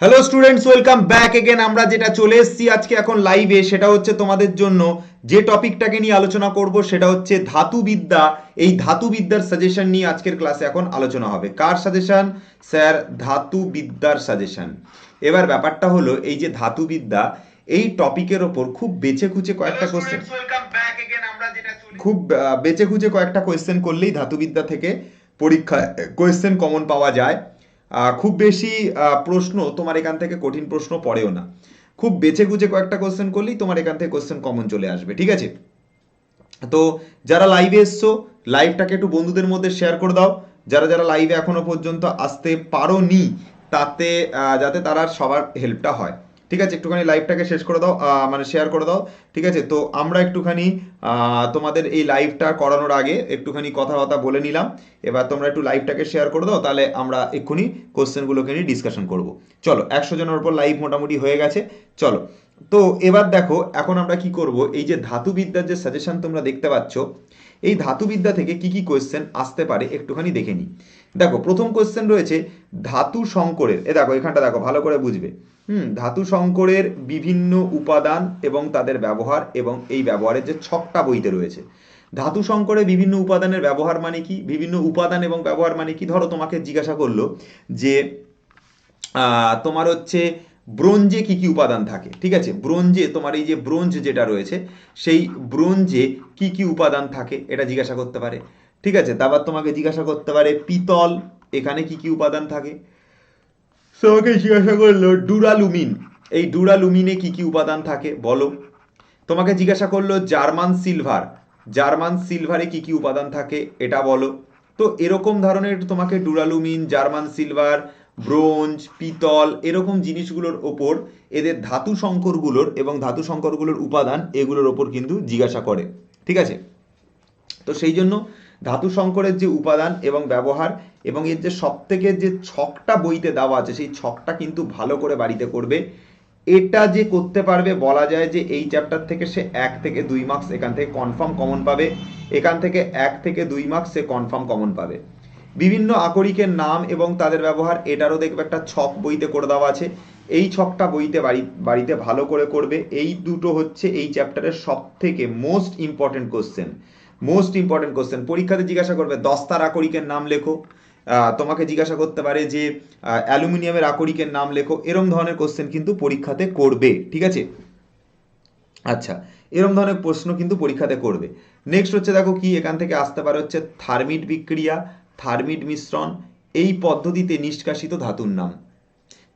Hello students welcome back again আমরা যেটা চলে এসেছি আজকে এখন লাইভে সেটা হচ্ছে তোমাদের জন্য যে টপিকটাকে নিয়ে আলোচনা করব সেটা হচ্ছে ধাতুবিদ্যা। এই ধাতুবিদ্যার সাজেশন নিয়ে আজকের ক্লাসে এখন আলোচনা হবে। কার সাজেশন স্যার ধাতুবিদ্যার সাজেশন এবার ব্যাপারটা হলো এই যে ধাতুবিদ্যা এই টপিকের ওপর খুব বেছে খুঁচে কয়েকটা কোশ্চেন খুব বেছে খুঁজে কয়েকটা কোয়েশ্চেন করলেই ধাতুবিদ্যা থেকে পরীক্ষা কোয়েশ্চেন কমন পাওয়া যায়। খুব বেশি প্রশ্ন, তোমার এখান থেকে কঠিন প্রশ্ন পড়েও না। খুব বেছে গুছে কয়েকটা কোয়েশ্চেন করলেই তোমার এখান থেকে কোশ্চেন কমন চলে আসবে, ঠিক আছে? তো যারা লাইভে এসছো লাইভটাকে একটু বন্ধুদের মধ্যে শেয়ার করে দাও। যারা যারা লাইভে এখনও পর্যন্ত আসতে পারো নি তাতে যাতে তারা সবার হেল্পটা হয়। ঠিক আছে, একটুখানি লাইভটাকে শেষ করে দাও মানে শেয়ার করে দাও, ঠিক আছে? তো আমরা একটুখানি তোমাদের এই লাইভটা করানোর আগে একটুখানি কথাবার্তা বলে নিলাম। এবার তোমরা একটু লাইভটাকে শেয়ার করে দাও, তাহলে আমরা এক্ষুনি কোশ্চেনগুলোকে নিয়ে ডিসকাশন করব। চলো, একশো জনের উপর লাইভ মোটামুটি হয়ে গেছে। চলো, তো এবার দেখো, এখন আমরা কি করব? এই যে ধাতুবিদ্যার যে সাজেশন তোমরা দেখতে পাচ্ছ, এই ধাতুবিদ্যা থেকে কি কি কোয়েশ্চেন আসতে পারে একটুখানি দেখে নিই। দেখো, প্রথম কোয়েশ্চেন রয়েছে ধাতু সংকরের। এ দেখো, এখানটা দেখো, ভালো করে বুঝবে। হুম, ধাতু সংকরের বিভিন্ন উপাদান এবং তাদের ব্যবহার এবং এই ব্যবহারের যে ছকটা বইতে রয়েছে। ধাতু সংকরে বিভিন্ন উপাদানের ব্যবহার মানে কি? বিভিন্ন উপাদান এবং ব্যবহার মানে কি? ধরো, তোমাকে জিজ্ঞাসা করল যে তোমার হচ্ছে ব্রোঞ্জে কি কি উপাদান থাকে? ঠিক আছে? ব্রোঞ্জে, তোমার এই যে ব্রোঞ্জ যেটা রয়েছে, সেই ব্রোঞ্জে কি কি উপাদান থাকে? এটা জিজ্ঞাসা করতে পারে। ঠিক আছে তারপর তোমাকে জিজ্ঞাসা করতে পারে, পিতল, এখানে কি কি উপাদান থাকে? তোমাকে জিজ্ঞাসা করল, ডুরালুমিন। এই ডুরালুমিনে কি কি উপাদান থাকে? বলো। তোমাকে জিজ্ঞাসা করল, জার্মান সিলভার। জার্মান সিলভারে কি কি উপাদান থাকে? এটা বলো। তো এরকম ধরনের তোমাকে ডুরালুমিন, জার্মান সিলভার, ব্রোঞ্জ, পিতল, এরকম জিনিসগুলোর ওপর এদের ধাতু সংকরগুলোর এবং ধাতু সংকরগুলোর উপাদান এগুলোর ওপর কিন্তু জিজ্ঞাসা করে। ঠিক আছে? তো সেই জন্য ধাতু সংকরের যে উপাদান এবং ব্যবহার এবং এর যে সবথেকে যে ছকটা বইতে দেওয়া আছে, সেই ছকটা কিন্তু ভালো করে বাড়িতে করবে। এটা যে করতে পারবে, বলা যায় যে এই চ্যাপ্টার থেকে সে এক থেকে দুই মার্কস এখান থেকে কনফার্ম কমন পাবে। এখান থেকে এক থেকে দুই মার্কস সে কনফার্ম কমন পাবে। বিভিন্ন আকরিকের নাম এবং তাদের ব্যবহার, এটারও দেখবে একটা ছক বইতে করে দেওয়া আছে। এই ছকটা বইতে বাড়ি, বাড়িতে ভালো করে করবে। এই দুটো হচ্ছে এই চ্যাপ্টারের সব থেকে most important question most important question পরীক্ষাতে জিজ্ঞাসা করবে, দস্তার আকরিকের নাম লেখো। তোমাকে জিজ্ঞাসা করতে পারে যে অ্যালুমিনিয়ামের আকরিকের নাম লেখো, এরম ধরনের কোশ্চেন কিন্তু পরীক্ষাতে করবে, ঠিক আছে? আচ্ছা এরম ধরনের প্রশ্ন কিন্তু পরীক্ষাতে করবে। নেক্সট হচ্ছে দেখো কি, এখান থেকে আসতে পারে হচ্ছে থার্মিট বিক্রিয়া থার্মিট মিশ্রণ, এই পদ্ধতিতে নিষ্কাশিত ধাতুর নাম।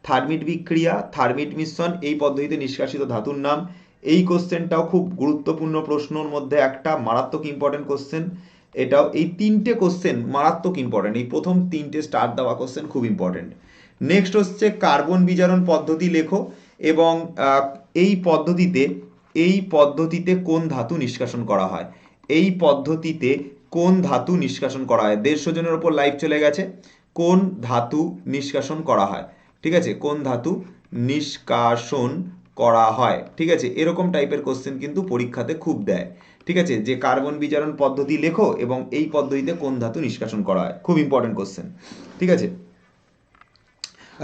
থার্মিট বিক্রিয়া থার্মিট মিশ্রণ, এই পদ্ধতিতে নিষ্কাশিত ধাতুর নাম। এই কোশ্চেনটাও খুব গুরুত্বপূর্ণ প্রশ্নর মধ্যে একটা, মারাত্মক ইম্পর্টেন্ট কোশ্চেন এটাও এই তিনটে কোশ্চেন মারাত্মক ইম্পর্টেন্ট এই প্রথম তিনটে স্টার দেওয়া কোশ্চেন খুব ইম্পর্টেন্ট নেক্সট হচ্ছে কার্বন বিজারণ পদ্ধতি লেখো এবং এই পদ্ধতিতে এই পদ্ধতিতে কোন ধাতু নিষ্কাশন করা হয়? এই পদ্ধতিতে কোন ধাতু নিষ্কাশন করা হয়? দেড়শো জনের ওপর লাইভ চলে গেছে। কোন ধাতু নিষ্কাশন করা হয়? ঠিক আছে? কোন ধাতু নিষ্কাশন করা হয়, ঠিক আছে? এরকম টাইপের কোশ্চেন কিন্তু পরীক্ষাতে খুব দেয়, ঠিক আছে? যে কার্বন বিজারণ পদ্ধতি লেখো এবং এই পদ্ধতিতে কোন ধাতু নিষ্কাশন করা হয়, খুব ইম্পর্টেন্ট কোশ্চেন ঠিক আছে?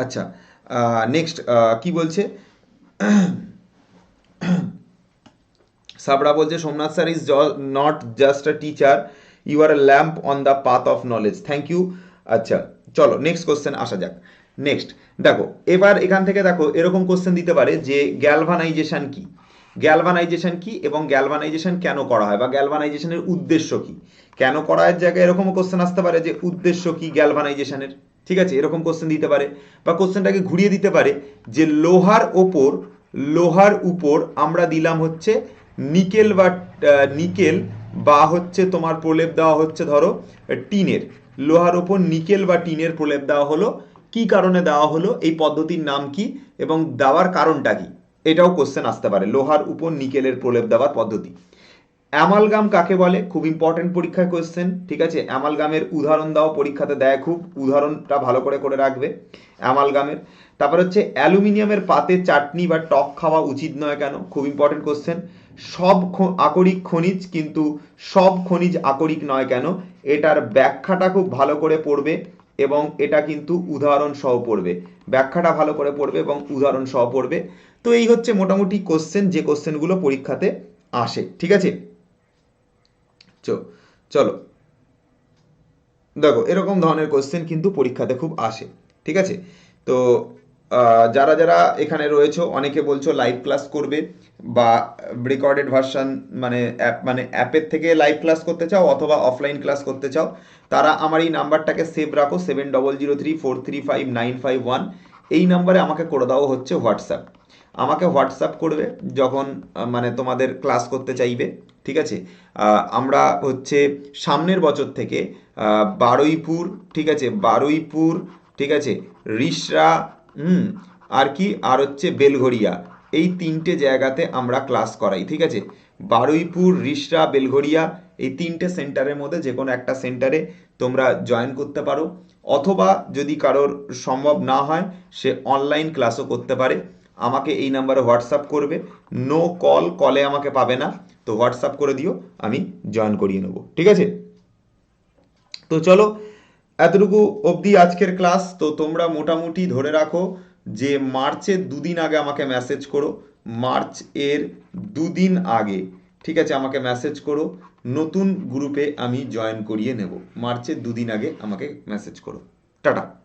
আচ্ছা নেক্সট কি বলছে? সাবরা বলছে, Somnath sir is not just a teacher you are a lamp on the path of knowledge thank you আচ্ছা চলো নেক্সট কোশ্চেন আসা যাক। নেক্সট দেখো, এবার এখান থেকে দেখো, এরকম কোশ্চেন দিতে পারে যে গ্যালভানাইজেশন কি? গ্যালভানাইজেশন কি এবং গ্যালভানাইজেশন কেন করা হয় বা গ্যালভানাইজেশনের উদ্দেশ্য কি? কেন করা হয়? জায়গায় এরকম কোশ্চেন আসতে পারে যে উদ্দেশ্য কি গ্যালভানাইজেশনের ঠিক আছে, এরকম কোশ্চেন দিতে পারে বা কোশ্চেনটাকে ঘুরিয়ে দিতে পারে যে লোহার ওপর, লোহার উপর আমরা দিলাম হচ্ছে নিকেল বা নিকেল বা হচ্ছে তোমার প্রলেপ দেওয়া হচ্ছে ধরো টিনের। লোহার ওপর নিকেল বা টিনের প্রলেপ দেওয়া হলো কি কারণে দেওয়া হলো, এই পদ্ধতির নাম কি এবং দেওয়ার কারণটা কি? এটাও কোশ্চেন আসতে পারে। লোহার উপর নিকেলের প্রলেপ দেওয়ার পদ্ধতি। অ্যামালগাম কাকে বলে? খুব ইম্পর্টেন্ট পরীক্ষায় কোশ্চেন ঠিক আছে? অ্যামালগামের উদাহরণ দাও, পরীক্ষাতে দেয় খুব। উদাহরণটা ভালো করে করে রাখবে অ্যামালগামের। তারপর হচ্ছে অ্যালুমিনিয়ামের পাতে চাটনি বা টক খাওয়া উচিত নয় কেন? খুব ইম্পর্টেন্ট কোশ্চেন সব আকরিক খনিজ কিন্তু সব খনিজ আকরিক নয় কেন? এটার ব্যাখ্যাটা খুব ভালো করে পড়বে। এবং এটা কিন্তু উদাহরণ সহ পড়বে। ব্যাখ্যাটা ভালো করে পড়বে এবং উদাহরণ সহ পড়বে। তো এই হচ্ছে মোটামুটি কোশ্চেন যে কোশ্চেনগুলো পরীক্ষাতে আসে, ঠিক আছে? চলো। দেখো, এরকম ধরনের কোশ্চেন কিন্তু পরীক্ষাতে খুব আসে, ঠিক আছে? তো যারা যারা এখানে রয়েছে, অনেকে বলছো লাইভ ক্লাস করবে বা রেকর্ডেড ভার্সন মানে অ্যাপ মানে অ্যাপের থেকে লাইভ ক্লাস করতে চাও অথবা অফলাইন ক্লাস করতে চাও, তারা আমার এই নাম্বারটাকে সেভ রাখো seven double zero three four three five nine five one এই নাম্বারে আমাকে করে দাও হচ্ছে হোয়াটসঅ্যাপ আমাকে হোয়াটসঅ্যাপ করবে যখন মানে তোমাদের ক্লাস করতে চাইবে, ঠিক আছে? আমরা হচ্ছে সামনের বছর থেকে বারুইপুর, ঠিক আছে? বারুইপুর, ঠিক আছে? রিসরা হুম, আর কি, আর হচ্ছে বেলঘড়িয়া। এই তিনটে জায়গাতে আমরা ক্লাস করাই, ঠিক আছে? বারুইপুর, রিসরা, বেলঘড়িয়া, এই তিনটে সেন্টারের মধ্যে যে কোনো একটা সেন্টারে তোমরা জয়েন করতে পারো। অথবা যদি কারোর সম্ভব না হয়, সে অনলাইন ক্লাসও করতে পারে। আমাকে এই নাম্বারে হোয়াটসঅ্যাপ করবে। নো কল কলে আমাকে পাবে না। তো হোয়াটসঅ্যাপ করে দিও, আমি জয়েন করিয়ে নেব, ঠিক আছে? তো চলো এতটুকু অবধি আজকের ক্লাস, তো তোমরা মোটামুটি ধরে রাখো যে মার্চের দুদিন আগে আমাকে মেসেজ করো। মার্চ এর দুদিন আগে, ঠিক আছে, আমাকে মেসেজ করো। নতুন গ্রুপে আমি জয়েন করিয়ে নেব। মার্চের দুদিন আগে আমাকে মেসেজ করো। টাটা।